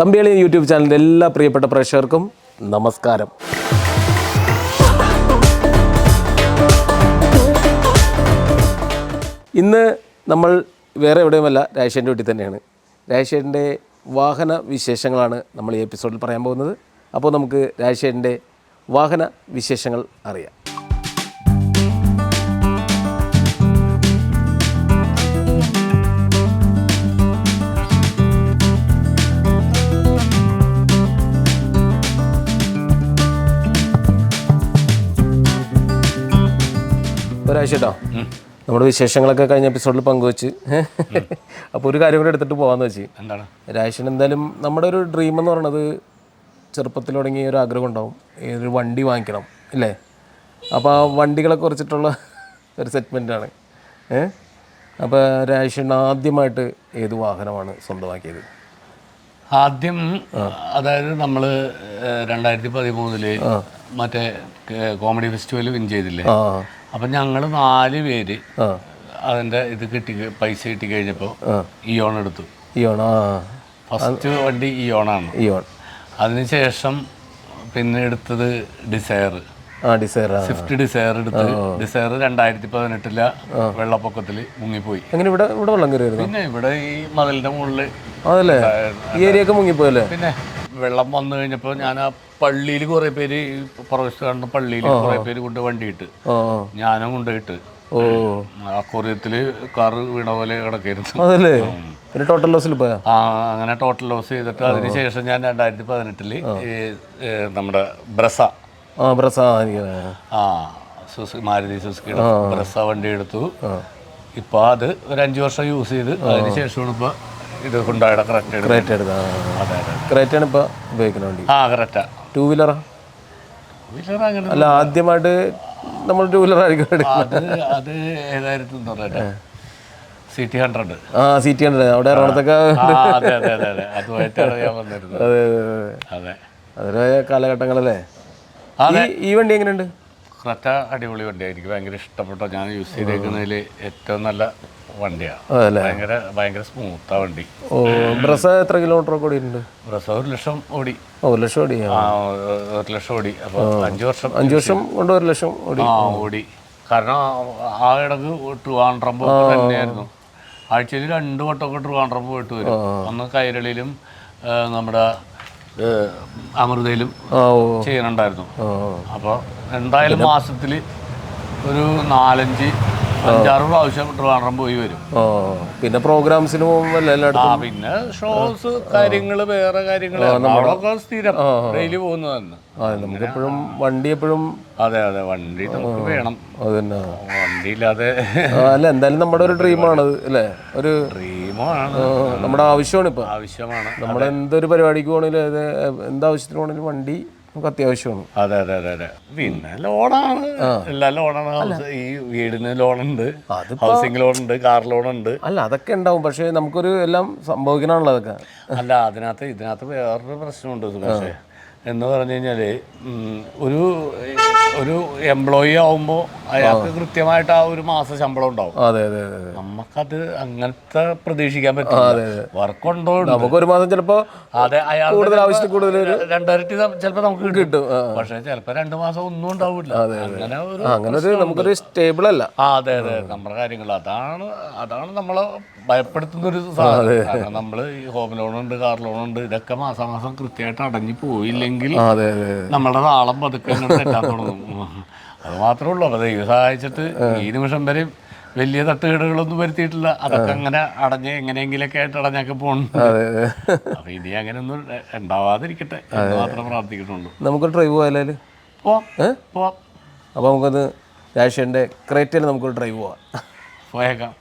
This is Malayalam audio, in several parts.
തമ്പികളി യൂട്യൂബ് ചാനലിന്റെ എല്ലാ പ്രിയപ്പെട്ട പ്രേക്ഷകർക്കും നമസ്കാരം. ഇന്ന് നമ്മൾ വേറെ എവിടെയുമല്ല രാജേഷന്റെ വീട്ടിൽ തന്നെയാണ്. രാജേഷന്റെ വാഹന വിശേഷങ്ങളാണ് നമ്മൾ ഈ എപ്പിസോഡിൽ പറയാൻ പോകുന്നത്. അപ്പോൾ നമുക്ക് രാജേഷന്റെ വാഹന വിശേഷങ്ങൾ അറിയാം. ഒരാഴ്ച കേട്ടോ നമ്മുടെ വിശേഷങ്ങളൊക്കെ കഴിഞ്ഞ എപ്പിസോഡിൽ പങ്കുവെച്ച്. അപ്പോൾ ഒരു കാര്യം കൂടെ എടുത്തിട്ട് പോകാമെന്ന് വെച്ച്. എന്താണ്? രാജേഷൻ എന്തായാലും നമ്മുടെ ഒരു ഡ്രീം എന്ന് പറയുന്നത് ചെറുപ്പത്തിൽ തുടങ്ങിയ ഒരു ആഗ്രഹം ഉണ്ടാവും. ഏതൊരു ഒരു വണ്ടി വാങ്ങിക്കണം അല്ലേ അപ്പോൾ ആ വണ്ടികളെ കുറിച്ചിട്ടുള്ള ഒരു സെഗ്മെന്റാണ് ഏഹ് അപ്പോൾ ഒരാഴ്ച ആദ്യമായിട്ട് ഏത് വാഹനമാണ് സ്വന്തമാക്കിയത്? ആദ്യം അതായത് നമ്മൾ രണ്ടായിരത്തി പതിമൂന്നിൽ മറ്റേ കോമഡി ഫെസ്റ്റിവൽ വിൻ ചെയ്തില്ലേ? അപ്പം ഞങ്ങൾ നാല് പേര് അതിന്റെ ഇത് കിട്ടി പൈസ കിട്ടി കഴിഞ്ഞപ്പോൾ ഇയോൺ എടുത്തു. ഇയോൺ ഫസ്റ്റ് വണ്ടി ഇയോണാണ് ഇയോൺ അതിനുശേഷം പിന്നെ എടുത്തത് ഡിസയർ സ്വിഫ്റ്റ് ഡിസയർ എടുത്ത് ഡിസയർ രണ്ടായിരത്തി പതിനെട്ടിലെ വെള്ളപ്പൊക്കത്തിൽ മുങ്ങിപ്പോയി. എങ്ങനെ ഇവിടെ ഇവിടെ വെള്ളം കയറി പിന്നെ ഇവിടെ ഈ മതിലിന്റെ മുകളിൽ അതല്ലേ? ഈ ഏരിയ ഒക്കെ മുങ്ങിപ്പോയല്ലേ? പിന്നെ വെള്ളം വന്നു കഴിഞ്ഞപ്പോൾ ഞാൻ ആ പള്ളിയിൽ കുറേ പേര് പ്രൊഫഷണൽ കാണുന്ന പള്ളിയിൽ കുറേ പേര് കൊണ്ട് വണ്ടിയിട്ട്. ഞാനും കൊണ്ടുപോയിട്ട് ഓ. ആ കൊറിയത്തിൽ കാറ് വീണ പോലെ കിടക്കായിരുന്നു. അതല്ലേ? പിന്നെ ടോട്ടൽ ലോസിൽ പോയാ? ആ അങ്ങനെ ടോട്ടൽ ലോസ് ചെയ്തിട്ട് അതിനുശേഷം ഞാൻ രണ്ടായിരത്തി പതിനെട്ടിൽ നമ്മുടെ ബ്രസ. ആ ബ്രസ ആ സുസ് മാരുതി സുസുക്കിയുടെ ബ്രസ വണ്ടി എടുത്തു. ഇപ്പൊ അത് ഒരു അഞ്ചു വർഷം യൂസ് ചെയ്ത് അതിനുശേഷമാണ് ഇപ്പൊ ഇത് ഹുണ്ടായുടെ ക്രേറ്റ ക്രേറ്റ് എടുത്ത അതെ അതെ ക്രേറ്റാണ് ഇപ്പോൾ ഉപയോഗിക്കുന്ന വണ്ടി. ആ കറക്റ്റാ ടൂ വീലറാ വീട്ടിലത് അങ്ങനെ അല്ല ആദ്യമായിട്ട് നമ്മൾ ടൂ വീലർ ആയിരിക്കും എടുക്കുന്നത്. അത് അത് ഏതായിരുന്നു പറയട്ടെ സി ടി ഹൺഡ്രഡ് ആ അവിടെ എറണാകുളത്തൊക്കെ ആ അതെ അതെ അതെ അതെ അതുമായിട്ടാണ് ഞാൻ വന്നിരുന്നത്. അതെ അതെ, അതെ. അതെ. അതൊരു കാലഘട്ടങ്ങളല്ലേ? ഈ വണ്ടി എങ്ങനെയുണ്ട്? ക്രറ്റ അടിപൊളി വണ്ടിയാണ് എനിക്ക് ഭയങ്കര ഇഷ്ടപ്പെട്ട ഞാൻ യൂസ് ചെയ്തേക്കുന്നതിൽ ഏറ്റവും നല്ല വണ്ടിയാണ് ഭയങ്കര ഭയങ്കര സ്മൂത്താ വണ്ടി. ബ്രസ എത്ര കിലോമീറ്റർ ഓടി ഓടിയിട്ടുണ്ട്? ബസ് ഒരു ലക്ഷം ഓടി. ഒരു ലക്ഷം ഓടി ഒരു ലക്ഷം ഓടി. അപ്പോൾ അഞ്ച് വർഷം അഞ്ചു വർഷം കൊണ്ട് ഒരു ലക്ഷം ഓടി. ആ ഓടി. കാരണം ആ ഇടയ്ക്ക് ട്രിവാൻഡ്രം തന്നെയായിരുന്നു. ആഴ്ചയിൽ രണ്ട് വട്ടമൊക്കെ ട്രിവാൻഡ്രം പോയിട്ട് വരും. ഒന്ന് കൈരളിയിലും നമ്മുടെ അമൃതയിലും ചെയ്യുന്നുണ്ടായിരുന്നു. ചെയ്യണുണ്ടായിരുന്നു അപ്പോൾ എന്തായാലും മാസത്തിൽ ഒരു നാലഞ്ച് അഞ്ചാറ് പ്രാവശ്യം ട്രിവാൻഡ്രം പോയി വരും. പിന്നെ പ്രോഗ്രാംസിന് പോകുമ്പോൾ പിന്നെ ഷോസ് കാര്യങ്ങൾ വേറെ കാര്യങ്ങൾ അവിടെയൊക്കെ സ്ഥിരം ഡെയിലി പോകുന്നതാണ് ആ നമുക്ക് എപ്പോഴും വണ്ടി എപ്പോഴും അതെ അതെ. വണ്ടി നമുക്ക് വേണം. അത് തന്നെ വണ്ടി ഇല്ലാതെ അല്ല എന്തായാലും നമ്മുടെ ഒരു ഡ്രീമാണ് അത് അല്ലേ? ഒരു ഡ്രീമാണ്. നമ്മുടെ ആവശ്യമാണ് ഇപ്പൊ. ആവശ്യമാണ്. നമ്മൾ എന്തൊരു പരിപാടിക്ക് പോകണമെങ്കിലും അതെ എന്താവശ്യത്തിന് പോകണമെങ്കിലും വണ്ടി നമുക്ക് അത്യാവശ്യമാണ്. അതെ അതെ അതെ അതെ. പിന്നെ ലോണാണ്. എല്ലാ ലോണാണ്. ഈ വീടിന് ലോണുണ്ട്. ഹൗസിംഗ് ലോണുണ്ട് ഉണ്ട് കാർ ലോണുണ്ട്. ഉണ്ട് അല്ല അതൊക്കെ ഉണ്ടാവും. പക്ഷേ നമുക്കൊരു എല്ലാം സംഭവിക്കണമല്ലോ അതൊക്കെ. അല്ല അതിനകത്ത് ഇതിനകത്ത് വേറൊരു പ്രശ്നമുണ്ട് സുമേഷേ എന്ന് പറഞ്ഞു കഴിഞ്ഞാൽ ഒരു ഒരു എംപ്ലോയി ആവുമ്പോൾ അയാൾക്ക് കൃത്യമായിട്ട് ആ ഒരു മാസ ശമ്പളം ഉണ്ടാവും. അതെ അതെ നമുക്കത് അങ്ങനത്തെ പ്രതീക്ഷിക്കാൻ പറ്റും വർക്ക് ഉണ്ടോ നമുക്ക് ഒരു മാസം ചിലപ്പോ അതെ അയാൾ കൂടുതൽ ആവശ്യത്തിൽ കൂടുതൽ രണ്ടായിരത്തി ചിലപ്പോ നമുക്ക് കിട്ടും. പക്ഷെ ചിലപ്പോ രണ്ട് മാസം ഒന്നും ഉണ്ടാവില്ല. അങ്ങനെ ഒരു അങ്ങനെ നമുക്കൊരു സ്റ്റേബിൾ അല്ല. അതെ അതെ. നമ്മുടെ കാര്യങ്ങൾ അതാണ് അതാണ് നമ്മളെ ഭയപ്പെടുത്തുന്ന ഒരു സാധനം. നമ്മൾ ഈ ഹോം ലോൺ ഉണ്ട് കാർ ലോൺ ഉണ്ട് ഇതൊക്കെ മാസം കൃത്യമായിട്ട് അടഞ്ഞു പോയില്ലെങ്കിൽ. നമ്മുടെ താളം പതുക്കെ ഇങ്ങനെ തെറ്റാൻ തുടങ്ങും. അത് മാത്രമേ ഉള്ളൂ. അപ്പോൾ ദൈവം സഹായിച്ചിട്ട് ഈ നിമിഷം വരെ വലിയ തട്ടുകേടുകളൊന്നും വരുത്തിയിട്ടില്ല. അതൊക്കെ അങ്ങനെ അടഞ്ഞ് എങ്ങനെയെങ്കിലൊക്കെ ആയിട്ട് അടഞ്ഞൊക്കെ പോകണം അപ്പൊ ഇനി അങ്ങനെയൊന്നും ഉണ്ടാവാതിരിക്കട്ടെ എന്ന് മാത്രം പ്രാർത്ഥിക്കുന്നുള്ളൂ നമുക്ക് ഡ്രൈവ് പോയാലും പോവാം പോവാം അപ്പോൾ നമുക്കത് രാഷ്ട്രീയന്റെ ക്രേറ്റയിൽ നമുക്ക് ഡ്രൈവ് പോവാം. പോയേക്കാം.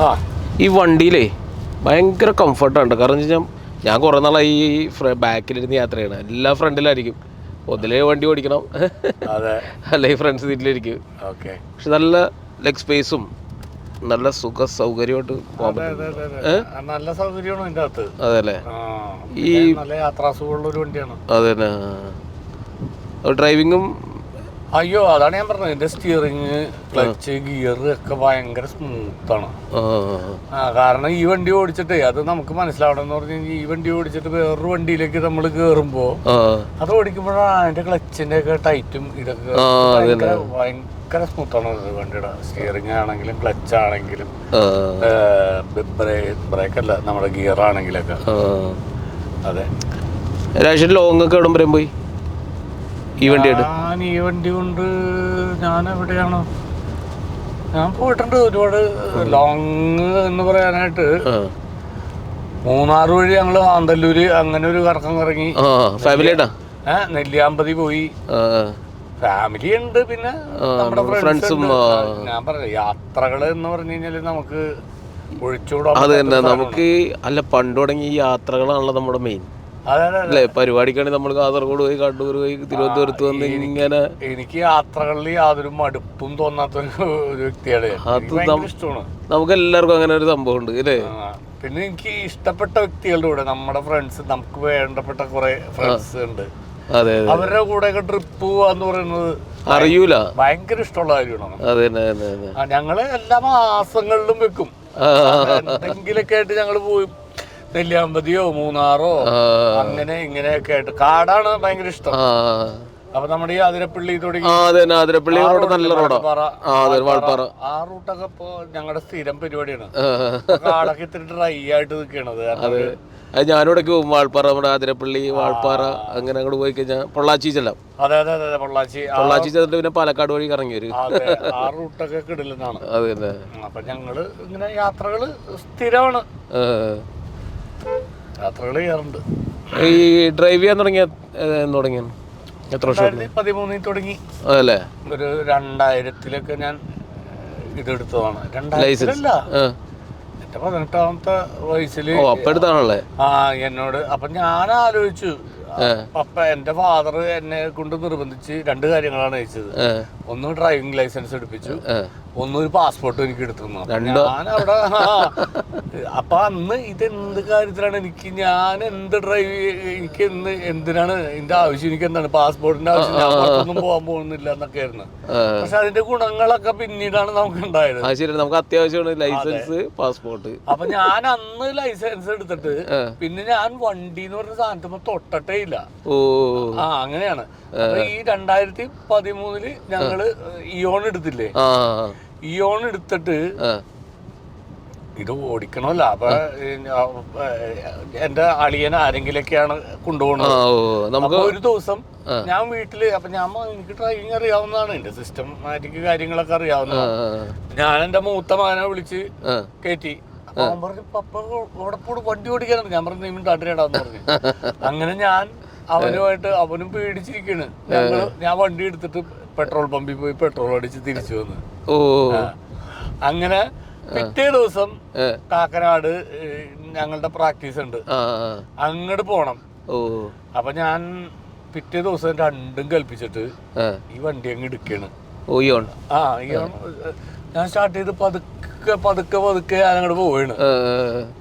ആ. ഈ വണ്ടിയിലേ ഭയങ്കര കംഫർട്ടാണ് കാരണം വെച്ചാൽ ഞാൻ കുറേ നാളായി ഈ ബാക്കിലിരുന്ന് യാത്ര ചെയ്യണം എല്ലാ ഫ്രണ്ടിലായിരിക്കും. ഒന്നിലെ വണ്ടി ഓടിക്കണം. അല്ലെങ്കിൽ ഫ്രണ്ട് സീറ്റിലിരിക്കും ഓക്കെ. പക്ഷെ നല്ല ലെഗ് സ്പേസും നല്ല സുഖ സൗകര്യമായിട്ട് പോകാൻ പറ്റും. നല്ല സൗകര്യമാണ് അകത്ത്. ഈ നല്ല യാത്രാസുഖമുള്ള ഒരു വണ്ടിയാണ് അതെ ഡ്രൈവിങ്ങും അയ്യോ അതാണ് ഞാൻ പറഞ്ഞത്. എന്റെ സ്റ്റിയറിങ് ക്ലച്ച് ഗിയർ ഒക്കെ ഭയങ്കര സ്മൂത്താണ് കാരണം ഈ വണ്ടി ഓടിച്ചിട്ട് അത് നമുക്ക് മനസ്സിലാവണം എന്ന് പറഞ്ഞു കഴിഞ്ഞാൽ ഈ വണ്ടി ഓടിച്ചിട്ട് വേറൊരു വണ്ടിയിലേക്ക് നമ്മൾ കേറുമ്പോ അത് ഓടിക്കുമ്പോഴാണ് അതിന്റെ ക്ലച്ചിന്റെ ഒക്കെ ടൈറ്റും ഇതൊക്കെ ഭയങ്കര സ്മൂത്താണ് വണ്ടിയുടെ സ്റ്റിയറിംഗ് ആണെങ്കിലും ക്ലച്ച് ആണെങ്കിലും ബ്രേക്ക് അല്ല നമ്മുടെ ഗിയർ ആണെങ്കിലൊക്കെ. അതെ. ലോങ് ഒക്കെ എവിടം പോയി? ഈ വണ്ടിയായിട്ട് ഞാൻ ഈ വണ്ടി കൊണ്ട് ഞാൻ എവിടെയാണോ? ഞാൻ പോയിട്ടുണ്ട് ഒരുപാട് ലോങ് എന്ന് പറയാനായിട്ട്. മൂന്നാർ വഴി ഞങ്ങൾ ആന്തല്ലൂര് അങ്ങനെ ഒരു കറക്കം കറങ്ങി. ഫാമിലിയായിട്ടാ ഏഹ് നെല്ലിയാമ്പതി പോയി. ഫാമിലി ഉണ്ട് പിന്നെ നമ്മുടെ ഫ്രണ്ട്സും ഞാൻ പറഞ്ഞ യാത്രകൾ എന്ന് പറഞ്ഞു കഴിഞ്ഞാൽ നമുക്ക് ഒഴിച്ചുകൂടാ അത് തന്നെ നമുക്ക് അല്ല പണ്ട് തുടങ്ങി യാത്രകളാണല്ലോ നമ്മുടെ മെയിൻ അല്ലേ? പരിപാടിക്കാണെങ്കിൽ നമ്മൾ കാസർഗോഡ് പോയി കണ്ണൂർ പോയി തിരുവനന്തപുരത്ത് വന്ന് ഇങ്ങനെ എനിക്ക് യാത്രകളിൽ യാതൊരു മടുപ്പും തോന്നാത്ത ഒരു വ്യക്തിയാണ് നമുക്ക് എല്ലാവർക്കും അങ്ങനെ ഒരു സംഭവം ഉണ്ട് അല്ലേ പിന്നെ എനിക്ക് ഇഷ്ടപ്പെട്ട വ്യക്തികളുടെ കൂടെ നമ്മുടെ ഫ്രണ്ട്സ് നമുക്ക് വേണ്ടപ്പെട്ട കുറെ ഫ്രണ്ട്സ് ഉണ്ട്. അവരുടെ കൂടെ ഒക്കെ ട്രിപ്പ് പോവാന്ന് പറയുന്നത് അറിയൂല. ഭയങ്കര ഇഷ്ടമുള്ള കാര്യമാണ്. ഞങ്ങൾ എല്ലാ മാസങ്ങളിലും വെക്കും. എന്തെങ്കിലൊക്കെ ആയിട്ട് ഞങ്ങൾ പോയി നെല്ലിയാമ്പതിയോ മൂന്നാറോ അങ്ങനെ ഇങ്ങനെയൊക്കെ ആയിട്ട്. കാടാണ് ഭയങ്കര ഇഷ്ടം. അപ്പൊ നമ്മുടെ ഈ ആതിരപ്പള്ളി തുടങ്ങി. ആതിരപ്പള്ളി റോഡ് നല്ല റോഡാണ് ആ അതെ വാൾപ്പാറ. ആ റൂട്ടൊക്കെ ഇപ്പൊ ഞങ്ങളുടെ സ്ഥിരം പരിപാടിയാണ്. കാടൊക്കെ ഇത്തിരി ഡ്രൈ ആയിട്ട് നിൽക്കണത് അതെ ഞാനിവിടെ പോകും. വാൾപ്പാറ നമ്മുടെ ആതിരപ്പള്ളി വാൾപ്പാറ അങ്ങനെ അങ്ങോട്ട് പോയി കഴിഞ്ഞാൽ പൊള്ളാച്ചി ചെല്ലാം. അതെ അതെ അതെ പൊള്ളാച്ചി. പൊള്ളാച്ചി ചെന്നിട്ട് പിന്നെ പാലക്കാട് വഴി കറങ്ങി വരും. ആ റൂട്ടൊക്കെ കിടലെന്നാണ്. അതെ അപ്പൊ ഞങ്ങൾ ഇങ്ങനെ യാത്രകൾ സ്ഥിരമാണ്. യാത്രകൾ ചെയ്യാറുണ്ട്. ഈ ഡ്രൈവ് ചെയ്യാൻ തുടങ്ങിയ എന്ന് തുടങ്ങിയ എത്ര വർഷം പതിമൂന്നിൽ തുടങ്ങി. അതല്ലേ? ഒരു രണ്ടായിരത്തിലൊക്കെ ഞാൻ ഇതെടുത്തതാണ്. രണ്ടായിരത്തിലല്ല. എന്റെ പതിനെട്ടാമത്തെ വയസ്സിൽ അപ്പെടുത്താണല്ലേ ആ എന്നോട് അപ്പൊ ഞാൻ ആലോചിച്ചു പപ്പ എന്റെ ഫാദർ എന്നെ കൊണ്ട് നിർബന്ധിച്ച് രണ്ട് കാര്യങ്ങളാണ് അയച്ചത്. ഒന്ന് ഡ്രൈവിംഗ് ലൈസൻസ് എടുപ്പിച്ചു. ആ. ഒന്ന് പാസ്പോർട്ട് എനിക്ക് എടുത്തു ഞാൻ അവിടെ അപ്പൊ അന്ന് ഇതെന്ത് കാര്യത്തിലാണ് എനിക്ക് ഞാൻ എന്ത് ഡ്രൈവ് എനിക്ക് എന്ത് എന്തിനാണ് എന്റെ ആവശ്യം? എനിക്ക് എന്താണ് പാസ്പോർട്ടിന്റെ ആവശ്യം? ഞാൻ പുറത്തൊന്നും പോകാൻ പോകുന്നില്ല എന്നൊക്കെ ആയിരുന്നു. പക്ഷെ അതിന്റെ ഗുണങ്ങളൊക്കെ പിന്നീടാണ് നമുക്ക് ഉണ്ടായത്. ശരി നമുക്ക് അത്യാവശ്യമാണ് ലൈസൻസ് പാസ്പോർട്ട് അപ്പൊ ഞാൻ അന്ന് ലൈസൻസ് എടുത്തിട്ട് പിന്നെ ഞാൻ വണ്ടി എന്ന് പറഞ്ഞ സാധനത്തുമ്പോ തൊട്ടട്ടേ ഇല്ല. ഓ. ആ അങ്ങനെയാണ്. ഈ രണ്ടായിരത്തി പതിമൂന്നിൽ ഞങ്ങൾ ഇയോൺ എടുത്തില്ലേ? ഇയോൺ എടുത്തിട്ട് ഇത് ഓടിക്കണമല്ല. അപ്പൊ എന്റെ അളിയൻ ആരെങ്കിലൊക്കെയാണ് ഓ നമുക്ക് ഒരു ദിവസം ഞാൻ വീട്ടിൽ അപ്പൊ ഞാൻ എനിക്ക് ഡ്രൈവിംഗ് അറിയാവുന്നതാണ്. എന്റെ സിസ്റ്റമാറ്റിക് കാര്യങ്ങളൊക്കെ അറിയാവുന്നതാണ്. ഞാൻ എന്റെ മൂത്ത മകനെ വിളിച്ച്. കയറ്റി അവൻ പറഞ്ഞു പപ്പ ഇവിടെ പോട് വണ്ടി ഓടിക്കാനുണ്ട്. ഞാൻ പറഞ്ഞു നീ തട്ടിയിടാന്ന് പറഞ്ഞു. അങ്ങനെ ഞാൻ അവനുമായിട്ട് അവനും പേടിച്ചിരിക്കണ് ഞങ്ങൾ ഞാൻ വണ്ടി എടുത്തിട്ട് പെട്രോൾ പമ്പിൽ പോയി പെട്രോൾ അടിച്ച് തിരിച്ചു വന്ന്. ഓ. അങ്ങനെ പിറ്റേ ദിവസം. കാക്കനാട് ഞങ്ങളുടെ പ്രാക്ടീസ് ഉണ്ട്. അങ്ങോട്ട് പോണം. ഓ. അപ്പൊ ഞാൻ പിറ്റേ ദിവസം രണ്ടും കൽപ്പിച്ചിട്ട് ഈ വണ്ടി അങ്ങ് എടുക്കാണ്. ഓ ഇയോൺ ആ ഈ ഞാൻ സ്റ്റാർട്ട് ചെയ്ത് പതുക്കെ പതുക്കെ പതുക്കെ ഞാൻ അങ്ങോട്ട് പോവാണ്.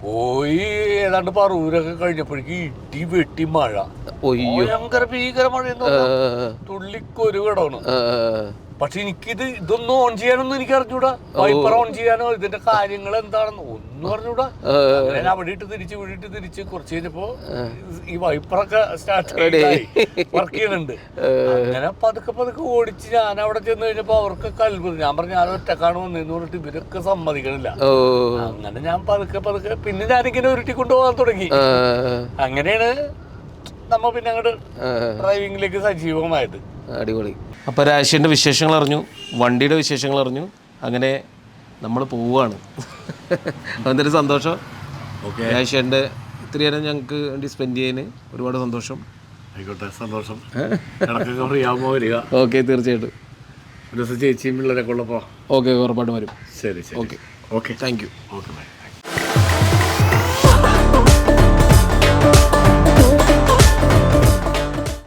പോയി ഏതാണ്ട് പറൂരൊക്കെ കഴിഞ്ഞപ്പോഴേക്ക് ഇടി വെട്ടി മഴ. ഭയങ്കര ഭീകര മഴ തുള്ളിക്കൊരു ആ, പക്ഷെ എനിക്കിത് ഇതൊന്നും ഓൺ ചെയ്യാനൊന്നും എനിക്ക് അറിഞ്ഞൂടാ. വൈപ്പർ ഓൺ ചെയ്യാനോ ഇതിന്റെ കാര്യങ്ങൾ എന്താണെന്ന് ഒന്നും അറിഞ്ഞൂടാ. ഞാൻ അവിടെ ഇട്ട് തിരിച്ച് ഇവിടെ ഇട്ട് തിരിച്ച് കുറച്ച് കഴിഞ്ഞപ്പോ ഈ വൈപ്പറൊക്കെ സ്റ്റാർട്ട് വർക്ക് ചെയ്യുന്നുണ്ട്. അങ്ങനെ പതുക്കെ പതുക്കെ ഓടിച്ച് ഞാൻ അവിടെ ചെന്ന് കഴിഞ്ഞപ്പോ അവർക്കൊക്കെ അത്ഭുതം ഞാൻ പറഞ്ഞു ഞാൻ ഒറ്റക്കാണ് വന്നതെന്ന് പറഞ്ഞിട്ട് ഇവരൊക്കെ സമ്മതിക്കണില്ല. അങ്ങനെ ഞാൻ പതുക്കെ പതുക്കെ പിന്നെ ഞാനിങ്ങനെ ഉരുട്ടി കൊണ്ടുപോകാൻ തുടങ്ങി. അങ്ങനെയാണ് നമ്മ പിന്നെ അങ്ങോട്ട് ഡ്രൈവിംഗിലേക്ക് സജീവമായത്. അടിപൊളി. അപ്പോൾ രാശിന്റെ വിശേഷങ്ങൾ അറിഞ്ഞു വണ്ടിയുടെ വിശേഷങ്ങൾ അറിഞ്ഞു അങ്ങനെ നമ്മൾ പോവുകയാണ് എന്തൊരു സന്തോഷം. ഓക്കെ. രാശിന്റെ ഇത്രയും നേരം ഞങ്ങൾക്ക് വേണ്ടി സ്പെൻഡ് ചെയ്യാൻ ഒരുപാട് സന്തോഷം. ആയിക്കോട്ടെ സന്തോഷം. ഫ്രീയാകുമ്പോൾ വരിക. ഓക്കെ തീർച്ചയായിട്ടും. ഒരു ദിവസം ചേച്ചിയും പിള്ളേരൊക്കെ ഓക്കെ ഉറപ്പായിട്ടും വരും. ശരി ശരി. Okay. Okay. Thank you okay bye.